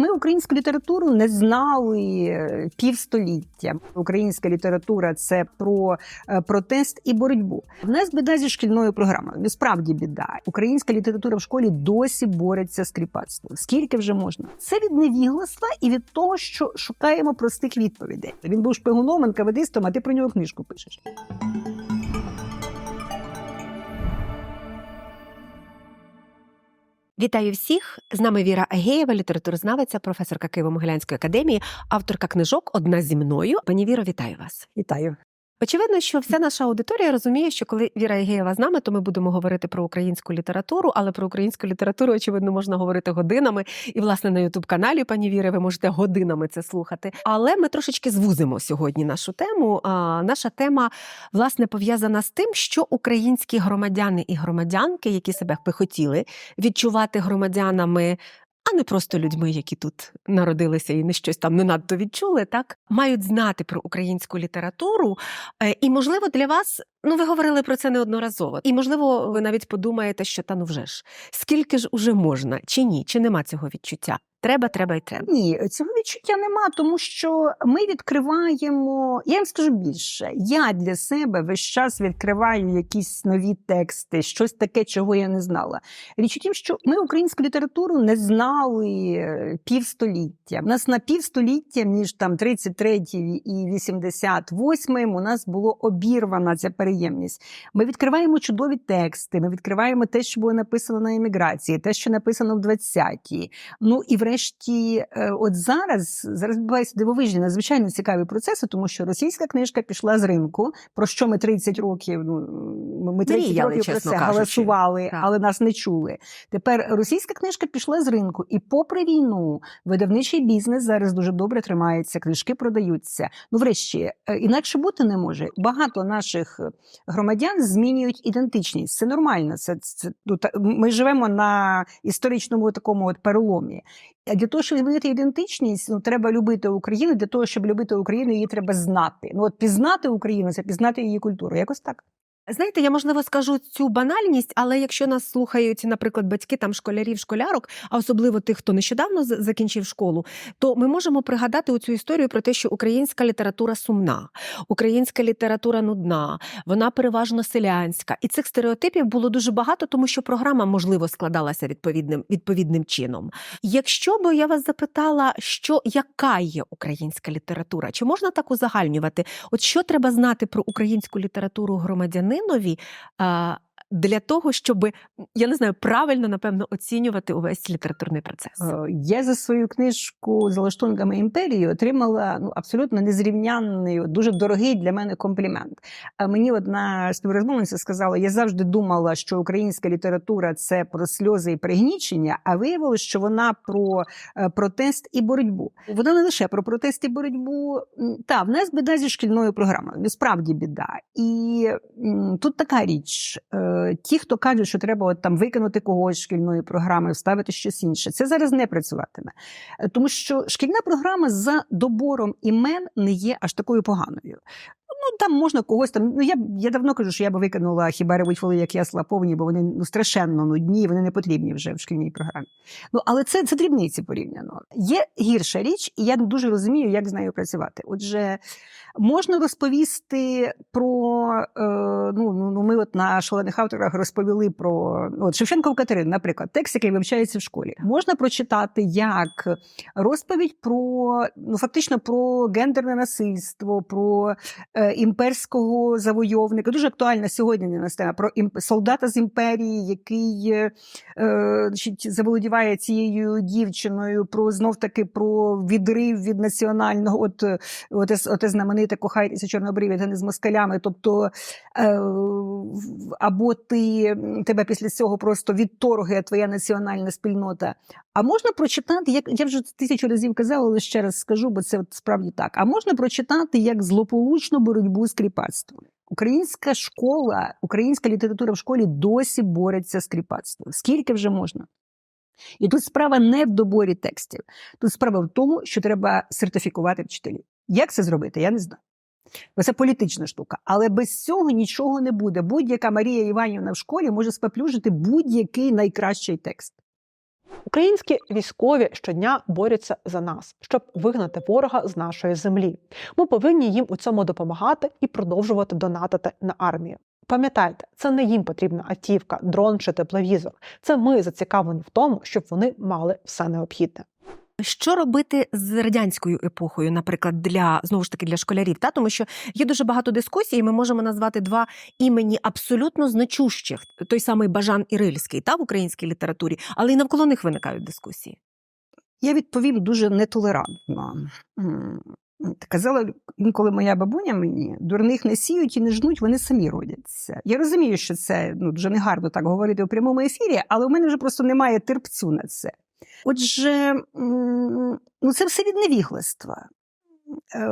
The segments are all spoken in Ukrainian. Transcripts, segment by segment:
Ми українську літературу не знали е, півстоліття. Українська література це про е, протест і боротьбу. В нас біда зі шкільною програмою. Насправді біда. Українська література в школі досі бореться з кріпацтвом. Скільки вже можна? Це від невігластва і від того, що шукаємо простих відповідей. Він був шпигуном, НКВДистом, а ти про нього книжку пишеш. Вітаю всіх! З нами Віра Агеєва, літературознавиця, професорка Києво-Могилянської академії, авторка книжок Одна зі мною. Пані Віро, вітаю вас. Вітаю. Очевидно, що вся наша аудиторія розуміє, що коли Віра Єгеєва з нами, то ми будемо говорити про українську літературу, але про українську літературу, очевидно, можна говорити годинами. І, власне, на Ютуб-каналі пані Віри, ви можете годинами це слухати. Але ми трошечки звузимо сьогодні нашу тему. А, наша тема власне пов'язана з тим, що українські громадяни і громадянки, які себе би хотіли відчувати громадянами а не просто людьми, які тут народилися і не щось там не надто відчули, так мають знати про українську літературу. Е, І, можливо, для вас, ну ви говорили про це неодноразово. І, можливо, ви навіть подумаєте, що та ну вже ж, скільки ж уже можна, чи ні, чи нема цього відчуття. Треба, треба і треба. Ні, цього відчуття нема, тому що ми відкриваємо. Я вам скажу більше. Я для себе весь час відкриваю якісь нові тексти, щось таке, чого я не знала. Річ у тім, що ми українську літературу не знали е, півстоліття. У нас на півстоліття, між там 33 і 88 у нас було обірвана ця переємність. Ми відкриваємо чудові тексти. Ми відкриваємо те, що було написано на еміграції, те, що написано в 20-ті. Ну і врешті, е, от зараз зараз відбуваються дивовижні, надзвичайно цікаві процеси, тому що російська книжка пішла з ринку, про що ми 30 років. Ну ми 30 Мріяли, років про це кажучи. голосували, Так. але нас не чули. Тепер російська книжка пішла з ринку, і попри війну, видавничий бізнес зараз дуже добре тримається, книжки продаються. Ну, врешті, е, інакше бути не може. Багато наших громадян змінюють ідентичність. Це нормально. Це, це ну, та- ми живемо на історичному такому от переломі. А для того, щоб змінити ідентичність, ну треба любити Україну. Для того, щоб любити Україну, її треба знати. Ну от пізнати Україну це пізнати її культуру. Якось так. Знаєте, я можливо скажу цю банальність, але якщо нас слухають, наприклад, батьки там школярів, школярок, а особливо тих, хто нещодавно закінчив школу, то ми можемо пригадати цю історію про те, що українська література сумна, українська література нудна, вона переважно селянська. І цих стереотипів було дуже багато, тому що програма, можливо, складалася відповідним, відповідним чином. Якщо би я вас запитала, що яка є українська література, чи можна так узагальнювати? От що треба знати про українську літературу громадянинові а, для того, щоб я не знаю, правильно напевно оцінювати увесь літературний процес? Е, Я за свою книжку за лаштунками імперії отримала ну абсолютно незрівнянний, дуже дорогий для мене комплімент. А мені одна співрозмовниця сказала: я завжди думала, що українська література це про сльози і пригнічення, а виявилось, що вона про е, протест і боротьбу. Вона не лише про протест і боротьбу. Та в нас біда зі шкільною програмою. Насправді біда. І тут така річ. Е, Ті, хто кажуть, що треба от там викинути когось з шкільної програми, вставити щось інше, це зараз не працюватиме. Е, Тому що шкільна програма за добором імен не є аж такою поганою. Ну там можна когось там. Ну я я давно кажу, що я би викинула хіба ревуть як ясла повні, бо вони ну страшенно нудні, вони не потрібні вже в шкільній програмі. Ну але це, це дрібниці порівняно. Є гірша річ, і я дуже розумію, як з нею працювати. Отже, можна розповісти про е, ну, ну, ну ми от на шалених розповіли про ну, от Шевченков Катерин, наприклад, текст, який вивчається в школі. Можна прочитати як розповідь про ну фактично про гендерне насильство, про е, імперського завойовника. Дуже актуальна сьогодні тема про ім, солдата з імперії, який е, е, значить, заволодіває цією дівчиною, про знов таки про відрив від національного, от оте, оте знамените кохайтеся чорнобриві, не з москалями. Тобто е, або ти тебе після цього просто відторгує твоя національна спільнота. А можна прочитати, як я вже тисячу разів казала, але ще раз скажу, бо це справді так. А можна прочитати як злополучну боротьбу з кріпацтвом. Українська школа, українська література в школі досі бореться з кріпацтвом. Скільки вже можна? І тут справа не в доборі текстів. Тут справа в тому, що треба сертифікувати вчителів. Як це зробити? Я не знаю. Бо це політична штука. Але без цього нічого не буде. Будь-яка Марія Іванівна в школі може споплюжити будь-який найкращий текст. Українські військові щодня борються за нас, щоб вигнати ворога з нашої землі. Ми повинні їм у цьому допомагати і продовжувати донатити на армію. Пам'ятайте, це не їм потрібна автівка, дрон чи тепловізор. Це ми зацікавлені в тому, щоб вони мали все необхідне. Що робити з радянською епохою, наприклад, для знову ж таки для школярів? Та тому що є дуже багато дискусій, і ми можемо назвати два імені абсолютно значущих: той самий Бажан і Рильський та в українській літературі, але й навколо них виникають дискусії. Я відповім дуже нетолерантно. Казала інколи моя бабуня мені: дурних не сіють і не жнуть, вони самі родяться. Я розумію, що це ну, дуже негарно так говорити у прямому ефірі, але у мене вже просто немає терпцю на це. Отже, ну це все від невігластва. Е,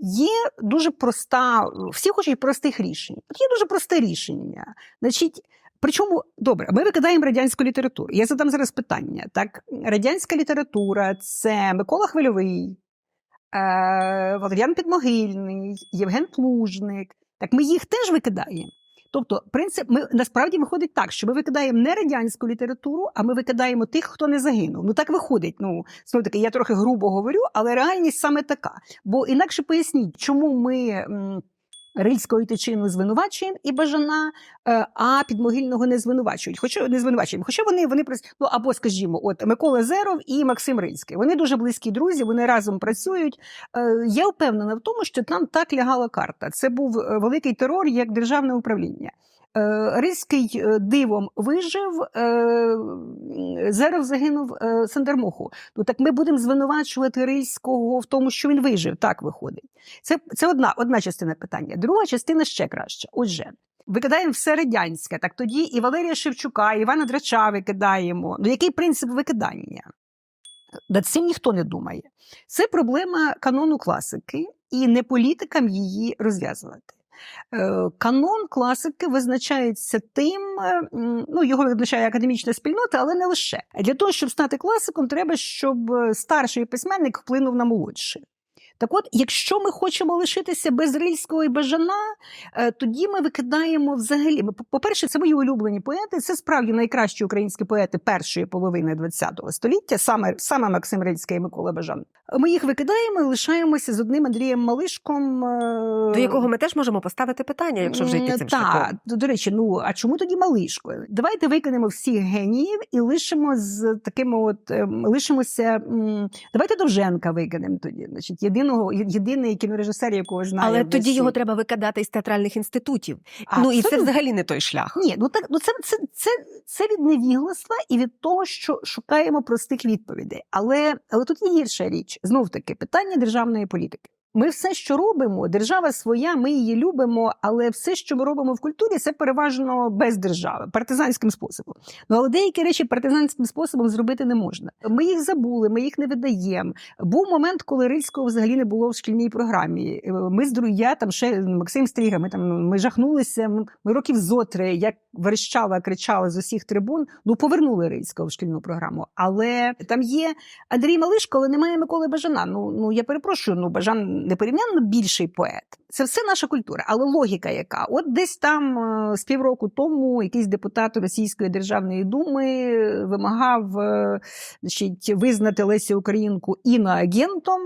Є дуже проста, всі хочуть простих рішень. От є дуже просте рішення. Значить, Причому добре, ми викидаємо радянську літературу. Я задам зараз питання. Так, радянська література це Микола Хвильовий, е, Валеріан Підмогильний, Євген Плужник. Так ми їх теж викидаємо. Тобто, принцип, ми насправді виходить так, що ми викидаємо не радянську літературу, а ми викидаємо тих, хто не загинув. Ну так виходить. Ну знову таки, я трохи грубо говорю, але реальність саме така. Бо інакше поясніть, чому ми. Рильського і Тичину звинувачуємо і Бажана, е, а підмогильного не звинувачують. Хоча не звинувачуємо. Хоча вони вони ну або, скажімо, от Микола Зеров і Максим Рильський. Вони дуже близькі друзі, вони разом працюють. Е, Я впевнена в тому, що там так лягала карта. Це був е, великий терор як державне управління. Е, Рильський е, дивом вижив, е, Зеров загинув Сандермоху. Ну так ми будемо звинувачувати Рильського в тому, що він вижив. Так виходить. Це, це одна, одна частина питання. Друга частина ще краща. Отже, викидаємо все радянське. Так тоді і Валерія Шевчука, і Івана Драча викидаємо. Ну який принцип викидання? Над цим ніхто не думає. Це проблема канону класики, і не політикам її розв'язувати. Е, Канон класики визначається тим, е, ну його визначає академічна спільнота, але не лише для того, щоб стати класиком, треба, щоб е, старший письменник вплинув на молодший. Так от, якщо ми хочемо лишитися без Рильського і Бажана, е, тоді ми викидаємо взагалі. По-перше, це мої улюблені поети. Це справді найкращі українські поети першої половини ХХ століття, саме, саме Максим Рильський і Микола Бажан. Ми їх викидаємо і лишаємося з одним Андрієм Малишком. е, До якого ми теж можемо поставити питання, якщо вже йти цим так, до, речі, ну а чому тоді малишко? Давайте викинемо всіх геніїв і лишимо з такими, от ем, лишимося. Давайте Довженка викинемо тоді. Значить, єдиного єдиний кінорежисер, якого знаю. Але тоді його треба викидати із театральних інститутів. А, ну і це взагалі не той шлях. Ні, ну так ну це, це, це, це від невігластва і від того, що шукаємо простих відповідей. Але, але тут є гірша річ. Знов таки питання державної політики. Ми все, що робимо, держава своя, ми її любимо, але все, що ми робимо в культурі, це переважно без держави, партизанським способом. Ну але деякі речі партизанським способом зробити не можна. Ми їх забули, ми їх не видаємо. Був момент, коли Рильського взагалі не було в шкільній програмі. Е, Ми з дру- я там ще Максим Стріга, ми там ну, ми жахнулися. Ми, років зотри, як верещала, кричала з усіх трибун. Ну повернули Рильського в шкільну програму. Але там є Андрій Малишко, але немає Миколи Бажана. Ну ну я перепрошую. Ну Бажан непорівнянно більший поет. Це все наша культура, але логіка яка? От десь там е, з півроку тому якийсь депутат Російської державної думи вимагав е, значить, визнати Лесі Українку іноагентом,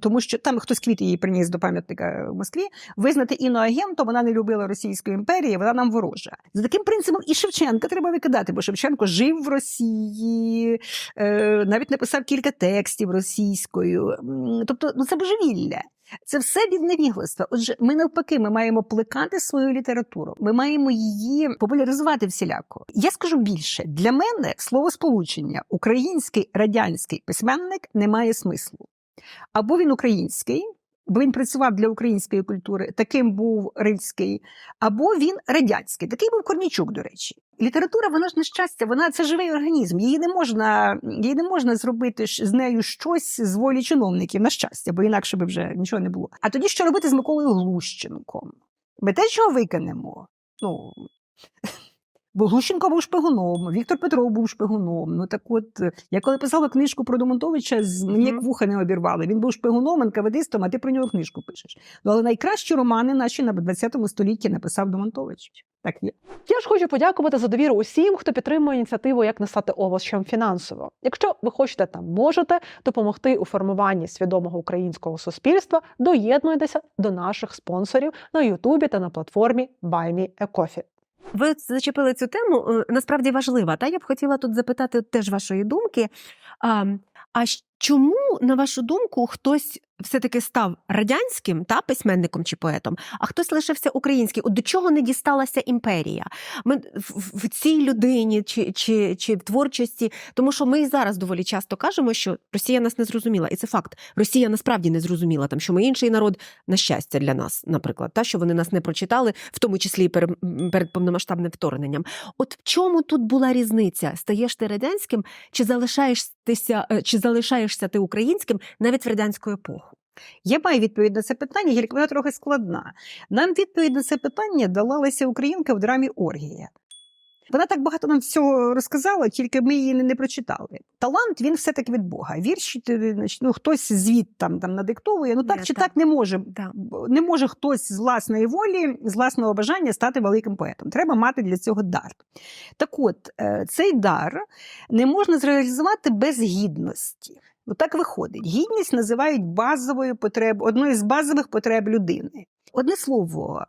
тому що там хтось квіти її приніс до пам'ятника в Москві. Визнати іноагентом, вона не любила Російської імперії, вона нам ворожа. За таким принципом і Шевченка треба викидати, бо Шевченко жив в Росії, е, навіть написав кілька текстів російською. Тобто, ну це божевілля. Це все від невігластва. Отже, ми навпаки, ми маємо плекати свою літературу. Ми маємо її популяризувати всіляко. Я скажу більше для мене словосполучення український радянський письменник не має смислу. Або він український, бо він працював для української культури, таким був Рильський, або він радянський, такий був Корнічук, до речі. Література, вона ж нещастя, вона це живий організм. Її не можна, її не можна зробити з нею щось з волі чиновників, на щастя, бо інакше би вже нічого не було. А тоді що робити з Миколою Глущенком? Ми те, чого викинемо. Ну Бо Глущенко був шпигуном, Віктор Петров був шпигуном. Ну так от я коли писала книжку про Домонтовича, з мені як вуха не обірвали. Він був шпигуном, НКВДистом, а ти про нього книжку пишеш. Ну, але найкращі романи наші на 20 столітті написав Домонтович. Так є. Я ж хочу подякувати за довіру усім, хто підтримує ініціативу як не стати овочем фінансово. Якщо ви хочете та можете допомогти у формуванні свідомого українського суспільства, доєднуйтеся до наших спонсорів на Ютубі та на платформі BuyMeACoffee. Ви зачепили цю тему, е, насправді важлива. Та я б хотіла тут запитати теж вашої думки. А, а чому, на вашу думку, хтось все-таки став радянським та письменником чи поетом, а хтось лишився українським? От до чого не дісталася імперія? Ми в, цій людині чи, чи, чи в творчості, тому що ми і зараз доволі часто кажемо, що Росія нас не зрозуміла, і це факт. Росія насправді не зрозуміла там, що ми інший народ на щастя для нас, наприклад, та що вони нас не прочитали, в тому числі і перед, перед повномасштабним вторгненням. От в чому тут була різниця? Стаєш ти радянським, чи залишаєшся, е, чи залишаєшся ти українським навіть в радянську епоху? Я маю відповідь на це питання, тільки вона трохи складна. Нам відповідь на це питання дала Леся Українка в драмі Оргія. Вона так багато нам всього розказала, тільки ми її не, не прочитали. Талант він все-таки від Бога. Вірші ну, хтось звіт там, там надиктовує. Ну так Ні, чи так. так не може. Да. Бо Не може хтось з власної волі, з власного бажання стати великим поетом. Треба мати для цього дар. Так от, е, цей дар не можна зреалізувати без гідності. Отак виходить. Гідність називають базовою потребою, одною з базових потреб людини. Одне слово,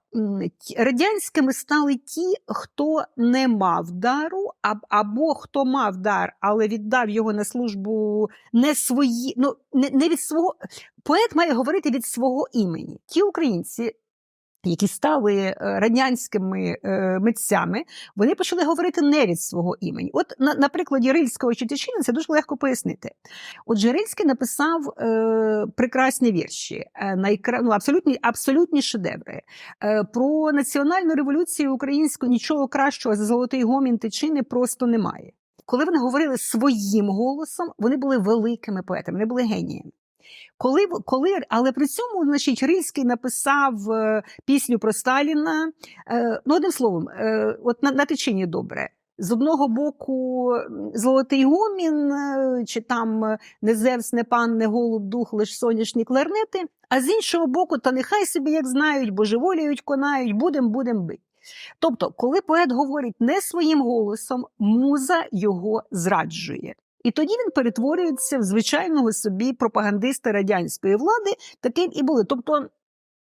радянськими стали ті, хто не мав дару, або хто мав дар, але віддав його на службу не свої, ну не, не від свого. Поет має говорити від свого імені. Ті українці, які стали е, радянськими е, митцями, вони почали говорити не від свого імені. От на, на прикладі Рильського чи Тичини це дуже легко пояснити. Отже, Рильський написав е, прекрасні вірші, е, найкра... ну, абсолютні, абсолютні шедеври. Е, про національну революцію українську нічого кращого за золотий гомін Тичини просто немає. Коли вони говорили своїм голосом, вони були великими поетами, вони були геніями. Коли, коли, але при цьому, значить, Рильський написав е, пісню про Сталіна. Е, ну, одним словом, е, от на, на течині добре. З одного боку, золотий гомін, чи там не Зевс, не пан, не голуб, дух, лиш соняшні кларнети. А з іншого боку, та нехай собі як знають, божеволіють, конають, будем, будем бить. Тобто, коли поет говорить не своїм голосом, муза його зраджує. І тоді він перетворюється в звичайного собі пропагандиста радянської влади, таким і були. Тобто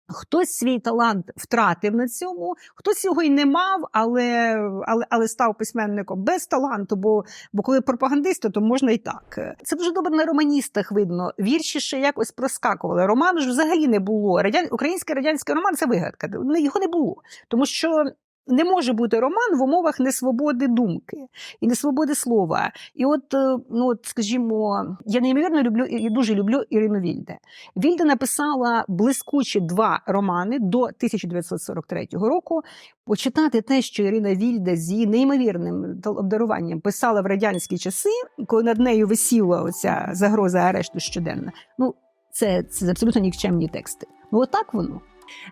хтось свій талант втратив на цьому, хтось його й не мав, але, але, але став письменником без таланту. Бо, бо коли пропагандисти, то можна і так. Це дуже добре на романістах видно. Вірші ще якось проскакували. Роману ж взагалі не було. Радян... Український радянський роман це вигадка. Його не було. Тому що не може бути роман в умовах несвободи думки і несвободи слова. І от, е, ну, от, скажімо, я неймовірно люблю і дуже люблю Ірину Вільде. Вільде написала блискучі два романи до 1943 року. Почитати те, що Ірина Вільде з її неймовірним обдаруванням писала в радянські часи, коли над нею висіла оця загроза арешту щоденна. Ну, це, це абсолютно нікчемні тексти. Ну, отак воно.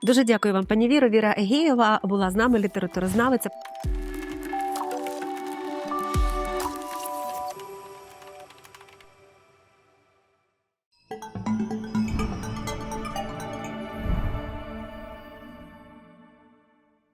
Дуже дякую вам, пані Віро. Віра Егеєва була з нами, літературознавиця.